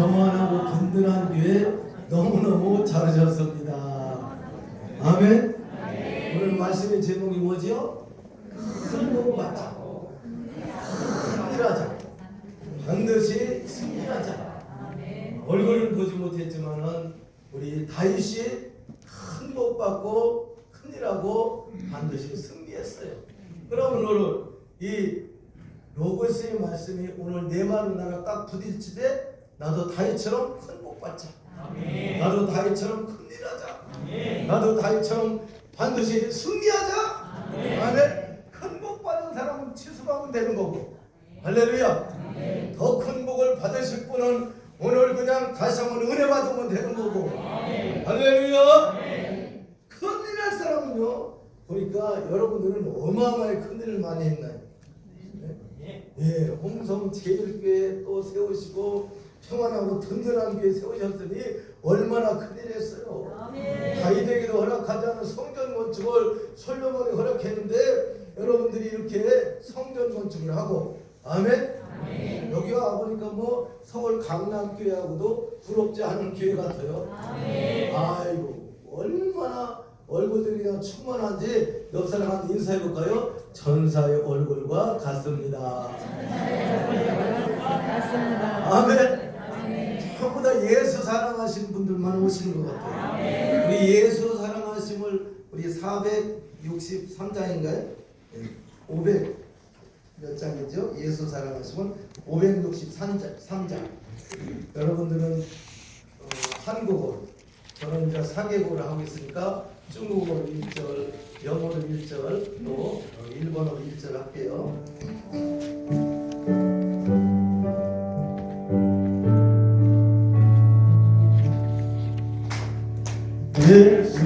평안하고 든든한 교회 너무너무 잘하셨습니다. 아멘. 오늘 말씀의 제목이 뭐지요? 큰복 받자. 승리하자. 반드시 승리하자. 얼굴은 보지 못했지만은 우리 다윗이 큰 복 받고 큰일하고 반드시 승리했어요. 그러면 오늘 이 로고스의 말씀이 오늘 내 말은 나라 딱 부딪히되 나도 다윗처럼 큰 복 받자. 나도 다윗처럼 큰일 하자. 나도 다윗처럼 반드시 승리하자. 아멘. 큰복 받은 사람은 치수하면 되는 거고. 할렐루야. 더 큰 복을 받으실 분은 오늘 그냥 다시 한번 은혜 받으면 되는 거고. 할렐루야. 큰일 할 사람은요. 보니까 여러분들은 어마어마하게 큰일을 많이 했나요? 예, 홍성 제일교회 또 세우시고 평안하고 든든한 교회 세우셨으니 얼마나 큰일 했어요. 다윗에게도 허락하지 않은 성전 건축을 솔로몬이 허락했는데 여러분들이 이렇게 성전 건축을 하고 아멘. 여기 와 보니까 뭐 서울 강남 교회하고도 부럽지 않은 교회 같아요. 아이고 얼마나 얼굴들이 그냥 충만한지 옆 사람한테 인사해 볼까요? 전사의 얼굴과 같습니다. 아멘. 전부 다 예수 사랑하시는 분들만 오시는 것 같아요. 우리 예수 사랑하심을 우리 463장인가요? 500 몇 장이죠? 예수 사랑하심은 563장. 3장. 여러분들은 어, 한국어, 저는 이제 사개국어를 하고 있으니까 중국어로 1절, 영어로 1절, 또 어, 일본어로 1절 할게요. 예